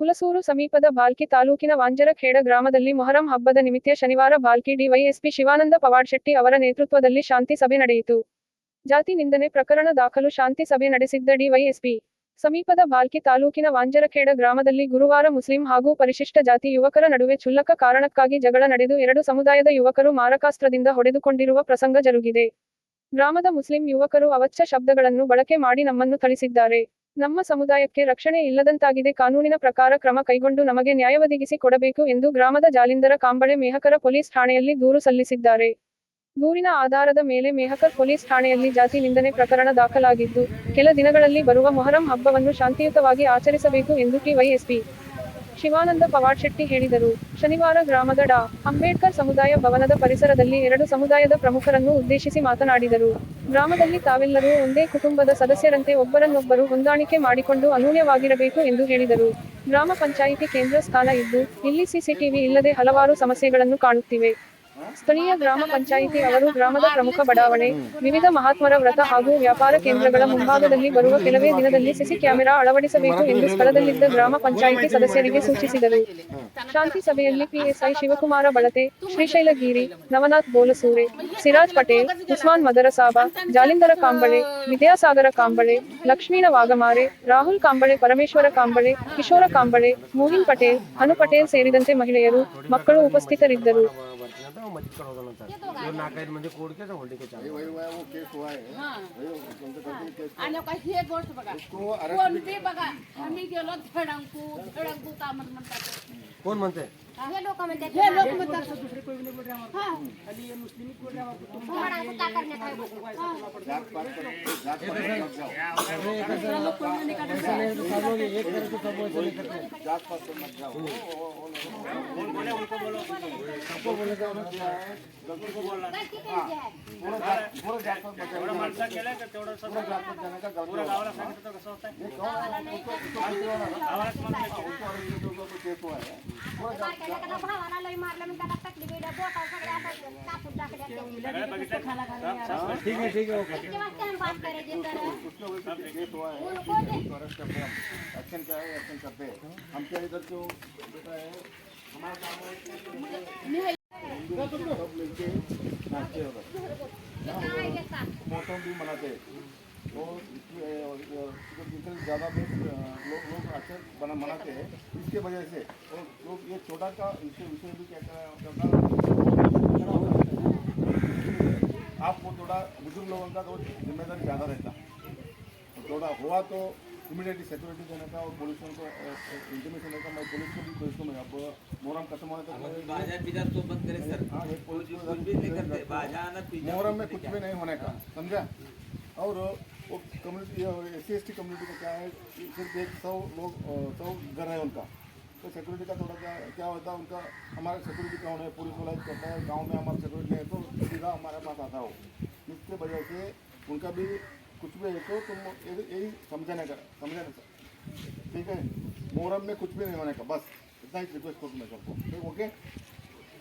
ಹುಲಸೂರು ಸಮೀಪದ ಬಾಲ್ಕಿ ತಾಲೂಕಿನ ವಾಂಜರಖೇಡ ಗ್ರಾಮದಲ್ಲಿ ಮೊಹರಂ ಹಬ್ಬದ ನಿಮಿತ್ತ ಶನಿವಾರ ಬಾಲ್ಕಿ ಡಿವೈಎಸ್ಪಿ ಶಿವಾನಂದ ಪವಾಡ್ ಶೆಟ್ಟಿ ಅವರ ನೇತೃತ್ವದಲ್ಲಿ ಶಾಂತಿ ಸಭೆ ನಡೆಯಿತು. ಜಾತಿ ನಿಂದನೆ ಪ್ರಕರಣ ದಾಖಲು ಶಾಂತಿ ಸಭೆ ನಡೆಸಿದ್ದ ಡಿವೈಎಸ್ಪಿ. ಸಮೀಪದ ಬಾಲ್ಕಿ ತಾಲೂಕಿನ ವಾಂಜರಖೇಡ ಗ್ರಾಮದಲ್ಲಿ ಗುರುವಾರ ಮುಸ್ಲಿಂ ಹಾಗೂ ಪರಿಶಿಷ್ಟ ಜಾತಿ ಯುವಕರ ನಡುವೆ ಚುಲ್ಲಕ ಕಾರಣಕ್ಕಾಗಿ ಜಗಳ ನಡೆದು ಎರಡು ಸಮುದಾಯದ ಯುವಕರು ಮಾರಕಾಸ್ತ್ರದಿಂದ ಹೊಡೆದುಕೊಂಡಿರುವ ಪ್ರಸಂಗ ಜರುಗಿದೆ. ಗ್ರಾಮದ ಮುಸ್ಲಿಂ ಯುವಕರು ಅವಚ್ಛ ಶಬ್ದಗಳನ್ನು ಬಳಕೆ ಮಾಡಿ ನಮ್ಮನ್ನು ಥಳಿಸಿದ್ದಾರೆ. ನಮ್ಮ ಸಮುದಾಯಕ್ಕೆ ರಕ್ಷಣೆ ಇಲ್ಲದಂತಾಗಿದೆ. ಕಾನೂನಿನ ಪ್ರಕಾರ ಕ್ರಮ ಕೈಗೊಂಡು ನಮಗೆ ನ್ಯಾಯ ಒದಗಿಸಿ ಕೊಡಬೇಕು ಎಂದು ಗ್ರಾಮದ ಜಾಲಿಂದರ ಕಾಂಬಳೆ ಮೇಹಕರ ಪೊಲೀಸ್ ಠಾಣೆಯಲ್ಲಿ ದೂರು ಸಲ್ಲಿಸಿದ್ದಾರೆ. ದೂರಿನ ಆಧಾರದ ಮೇಲೆ ಮೇಹಕರ್ ಪೊಲೀಸ್ ಠಾಣೆಯಲ್ಲಿ ಜಾತಿ ನಿಂದನೆ ಪ್ರಕರಣ ದಾಖಲಾಗಿದ್ದು, ಕೆಲ ದಿನಗಳಲ್ಲಿ ಬರುವ ಮೊಹರಂ ಹಬ್ಬವನ್ನು ಶಾಂತಿಯುತವಾಗಿ ಆಚರಿಸಬೇಕು ಎಂದು ಟಿವೈಎಸ್ಪಿ ಶಿವಾನಂದ ಪವಾಡ್ ಶೆಟ್ಟಿ ಹೇಳಿದರು. ಶನಿವಾರ ಗ್ರಾಮದ ಡಾ. ಅಂಬೇಡ್ಕರ್ ಸಮುದಾಯ ಭವನದ ಪರಿಸರದಲ್ಲಿ ಎರಡು ಸಮುದಾಯದ ಪ್ರಮುಖರನ್ನು ಉದ್ದೇಶಿಸಿ ಮಾತನಾಡಿದರು. ಗ್ರಾಮದಲ್ಲಿ ತಾವೆಲ್ಲರೂ ಒಂದೇ ಕುಟುಂಬದ ಸದಸ್ಯರಂತೆ ಒಬ್ಬರನ್ನೊಬ್ಬರು ಹೊಂದಾಣಿಕೆ ಮಾಡಿಕೊಂಡು ಅನೂನ್ಯವಾಗಿರಬೇಕು ಎಂದು ಹೇಳಿದರು. ಗ್ರಾಮ ಪಂಚಾಯಿತಿ ಕೇಂದ್ರ ಸ್ಥಾನ ಇದ್ದು, ಇಲ್ಲಿ ಸಿಸಿಟಿವಿ ಇಲ್ಲದೆ ಹಲವಾರು ಸಮಸ್ಯೆಗಳನ್ನು ಕಾಣುತ್ತಿವೆ. ಸ್ಥಳೀಯ ಗ್ರಾಮ ಪಂಚಾಯಿತಿ ಅವರು ಗ್ರಾಮದ ಪ್ರಮುಖ ಬಡಾವಣೆ, ವಿವಿಧ ಮಹಾತ್ಮರ ವ್ರತ ಹಾಗೂ ವ್ಯಾಪಾರ ಕೇಂದ್ರಗಳ ಮುಂಭಾಗದಲ್ಲಿ ಬರುವ ಕೆಲವೇ ದಿನದಲ್ಲಿ ಸಿಸಿ ಕ್ಯಾಮೆರಾ ಅಳವಡಿಸಬೇಕು ಎಂದು ಸ್ಥಳದಲ್ಲಿದ್ದ ಗ್ರಾಮ ಪಂಚಾಯಿತಿ ಸದಸ್ಯರಿಗೆ ಸೂಚಿಸಿದರು. ಶಾಂತಿ ಸಭೆಯಲ್ಲಿ ಪಿಎಸ್ಐ ಶಿವಕುಮಾರ ಬಳತೆ, ಶ್ರೀಶೈಲಗಿರಿ, ನವನಾಥ್ ಬೋಲಸೂರೆ, ಸಿರಾಜ್ ಪಟೇಲ್, ಉಸ್ಮಾನ್ ಮದರಸಾಬ, ಜಾಲಿಂದರ ಕಾಂಬಳೆ, ವಿದ್ಯಾಸಾಗರ ಕಾಂಬಳೆ, ಲಕ್ಷ್ಮೀನ ವಾಗಮಾರೆ, ರಾಹುಲ್ ಕಾಂಬಳೆ, ಪರಮೇಶ್ವರ ಕಾಂಬಳೆ, ಕಿಶೋರ ಕಾಂಬಳೆ ಮೋಹಿನ್ ಪಟೇಲ್, ಅನು ಪಟೇಲ್ ಸೇರಿದಂತೆ ಮಹಿಳೆಯರು, ಮಕ್ಕಳು ಉಪಸ್ಥಿತರಿದ್ದರು. मस्जिद कर होगा नंतर इव्हन नाकायत मध्ये कोड के होल्डिंग के वही वो केस हुआ है। वो केस आणि आता हे। गोष्ट बघा उसको arrest कोण बी बघा आम्ही गेलो धडंकू धडंकू का म्हणत म्हणतात कोण म्हणते हे? लोक म्हणतात हे लोक म्हणतात दुसरे कोणी नाही बोल रहा हा तुम्हाला कुठं करण्यात आहे जात पात कर जात पात मत जाओ। जात पात पर मत जाओ वो- वो- वो- पूरा जात पात मत जाओ। पूरा जात पात ठीक है ठीक है एक्शन क्या है एक्शन करते हैं हम क्या इधर जो बेटा है मौसम भी मनाते हैं तो जितने ज़्यादा लोग लोग अच्छा बना मनाते हैं इसके वजह से और लोग ये छोटा का इसके विषय भी क्या करना आपको थोड़ा बुज़ुर्ग लोगों का तो ज़िम्मेदारी ज़्यादा रहता। थोड़ा हुआ तो इमीडिएटली सिक्योरिटी देने का और पुलिस को इंटीमेशन देने का मैं पुलिस को भी पुलिस को मैं अब मोहरम खत्म होने तक बाज़ार बिजार तो बंद करे सर। हाँ ये पुलिस कुछ भी नहीं करते बाज़ार आना पिज्जा मोहरम में कुछ भी नहीं होने का समझा? और वो कम्युनिटी एस सी कम्युनिटी का क्या है सिर्फ़ एक सौ लोग सौ घर है उनका। तो सिक्योरिटी का थोड़ा क्या क्या होता है उनका हमारा सिक्योरिटी कौन है पुलिस वाला कहता है गाँव में हमारा सिक्योरिटी है तो सीधा हमारे पास आता हो। इसके वजह से उनका भी कुछ भी है तो तुम यही समझाने का समझाने का। ठीक है? मोहरम में कुछ भी नहीं होने का बस। इतना ही रिक्वेस्ट करूँ मैं सबको। ठीक ओके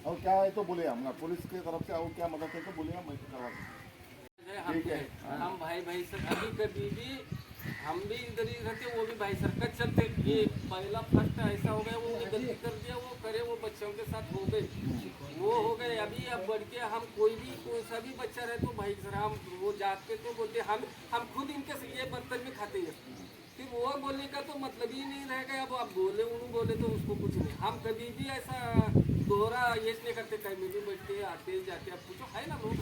और क्या है तो बोले हम पुलिस की तरफ़ से और क्या मदद है तो बोले हम करवा हम ठीक है? हम भाई भाई से अभी कभी भी हम भी इधर ही रहते वो भी भाई सर कच चलते। ये पहला फ़र्स्ट ऐसा हो गया वो भी गलती कर दिया वो करे वो बच्चों के साथ हो गए। वो हो गए अभी अब बढ़ के हम कोई भी कोई सा भी बच्चा रहे तो भाई सर हम वो जाते तो बोलते हम हम खुद इनके से ये बर्तन में खाते हैं। फिर वो बोलने का तो मतलब ही नहीं रहेगा अब आप बोले उन्होंने बोले तो उसको कुछ नहीं। हम कभी भी ऐसा दोहरा ये नहीं करते कहीं भी बैठते आते जाते अब कुछ है ना लोग।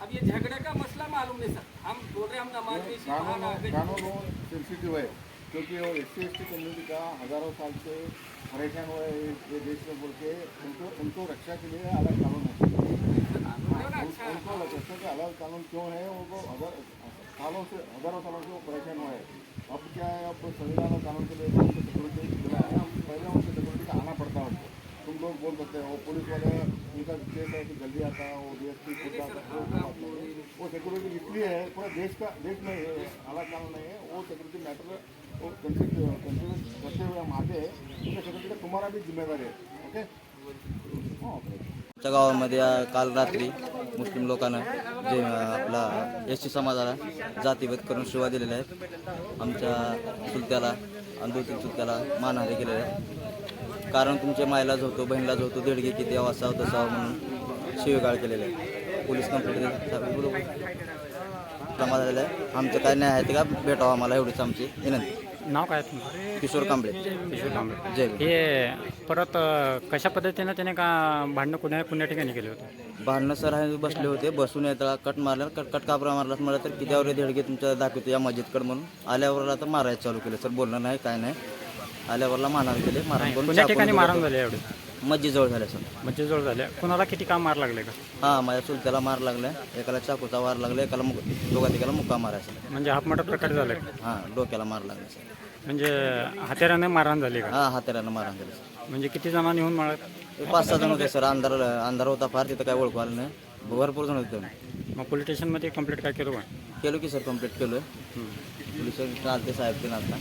अब ये झगड़े का मालूम नहीं सर। हम बोल रहे हम नमाज़ कानून सेंसिटिव है क्योंकि वो S C S T community का हज़ारों साल से परेशान हुआ है ये- देश में बोल के। उनको उनको रक्षा के लिए अलग कानून है। अच्छा उनको रक्षा के अलग कानून क्यों है? वो हज़ार सालों से हज़ारों सालों से वो परेशान हुआ है। अब क्या है? अब संविधान और कानून के लिए उनको पहले उनको लोग बोल सकते हैं वो पुलिस वाले उनका केस है कि जल्दी आता है वो डी एस पी वो सिक्योरिटी इसलिए है पूरा देश का देश में है, अलग कानून नहीं है वो सिक्योरिटी मैटर वो कंसिडर करते हुए हम आते हैं उनका सिक्योरिटी का तुम्हारा भी जिम्मेदारी है ओके हो, आमच्या गावामध्ये काल रात्री मुस्लिम लोकांना जे आपला एस टी समाजाला जातीभेद करून शिवा दिलेल्या आहेत. आमच्या चुलत्याला आणि दोन तीन चूक त्याला केलेल्या आहेत. कारण तुमच्या मायला होतो बहिणीला होतो देडगे किती असावं तसावं म्हणून शिवेगाळ केलेले आहे. पोलीस कंप्लेंट जमा झालेलं आहे. आमचं काय न्याय आहे ते का? भेटावं आम्हाला एवढीच आमची विनंती. नाव काय तुमचं? किशोर कांबळे. किशोर कांबळे. जय. हे परत कशा पद्धतीनं त्याने का भांडणं कुण्या कुण्या ठिकाणी केले होते? भांडणं सर आहे बसले होते. बसून येता कट मारला. कट कट कापरा मारला. मला तर किती धेडगे तुमच्या दाखवतो या मस्जिदकडे म्हणून. आल्यावरला तर मारायचं चालू केलं. सर बोलणं नाही काय नाही. आल्यावरला मारहाण केले मारहाण करून चाकून ठिकाणी. मारण झाले एवढे? मस्जिद जवळ झालं सर. म्हणजे जोड झाले. कुणाला किती काम मार लागले का? हां माझ्या चुलत्याला मार लागलाय एकाला चाकूचा वार लागला एकाला मुक दोघा तिघाला मुक्का मारायचा. म्हणजे हाफ मोठा प्रकार झाले का? हां डोक्याला मार लागला सर. म्हणजे हत्याराने मारहाण झाली का? हां हातेऱ्यानं मारहाण केलं सर. म्हणजे किती जणांनी येऊन मारत ते पाच सहा जण होते सर अंधार अंधार होता फार तिथं काय ओळखू आलं नाही. भरपूर जण होते मग पोलीस स्टेशनमध्ये कंप्लीट काय केलं का? केलो की सर कंप्लीट केलं पोलीस आलते साहेब ते आता.